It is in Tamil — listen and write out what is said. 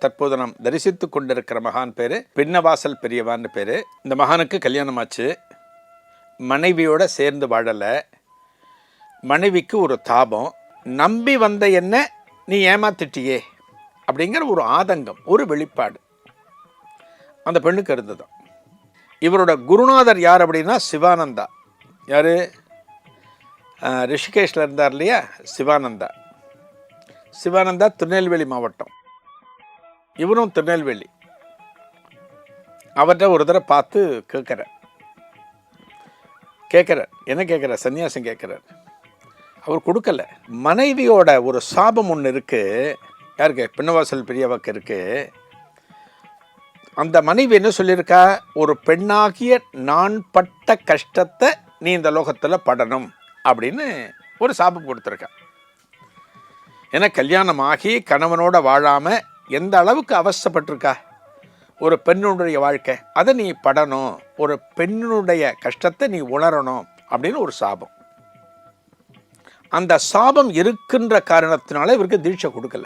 தற்போது நாம் தரிசித்து கொண்டிருக்கிற மகான் பேர் பின்னவாசல் பெரியவான்னு பேர். இந்த மகானுக்கு கல்யாணம் ஆச்சு மனைவியோட சேர்ந்து வாழலை. மனைவிக்கு ஒரு தாபம். நம்பி வந்த என்ன? நீ ஏமாத்திட்டியே. அப்படிங்கிற ஒரு ஆதங்கம் ஒரு வெளிப்பாடு. அந்த பெண்ணுக்கு இருந்ததும். இவரோட குருநாதர் யார் அப்படின்னா சிவானந்தா. யார்? ரிஷிகேஷில் இருந்தார் இல்லையா? சிவானந்தா. சிவானந்தா திருநெல்வேலி மாவட்டம். இவரும் திருநெல்வேலி. அவர்கிட்ட ஒரு தடவை பார்த்து கேட்குறார். கேட்குறார். என்ன கேட்குறார்? சன்னியாசம் கேட்குறார். அவர் கொடுக்கல. மனைவியோட ஒரு சாபம் ஒன்று இருக்குது யாருக்கு? பின்னவாசல் பெரியவாக்கு இருக்குது அந்த மனைவி என்ன சொல்லியிருக்கா? ஒரு பெண்ணாகிய நான் பட்ட கஷ்டத்தை நீ இந்த லோகத்தில் படணும் அப்படின்னு ஒரு சாபம் கொடுத்துருக்கா. ஏன்னா கல்யாணம் ஆகி கணவனோட வாழாமல் எந்த அளவுக்கு அவஸ்தைப்பட்டிருக்கா ஒரு பெண்ணுடைய வாழ்க்கை. அதை நீ படணும். ஒரு பெண்ணுடைய கஷ்டத்தை நீ உணரணும் அப்படின்னு ஒரு சாபம். அந்த சாபம் இருக்கின்ற காரணத்தினால இவருக்கு தீட்சை கொடுக்கல.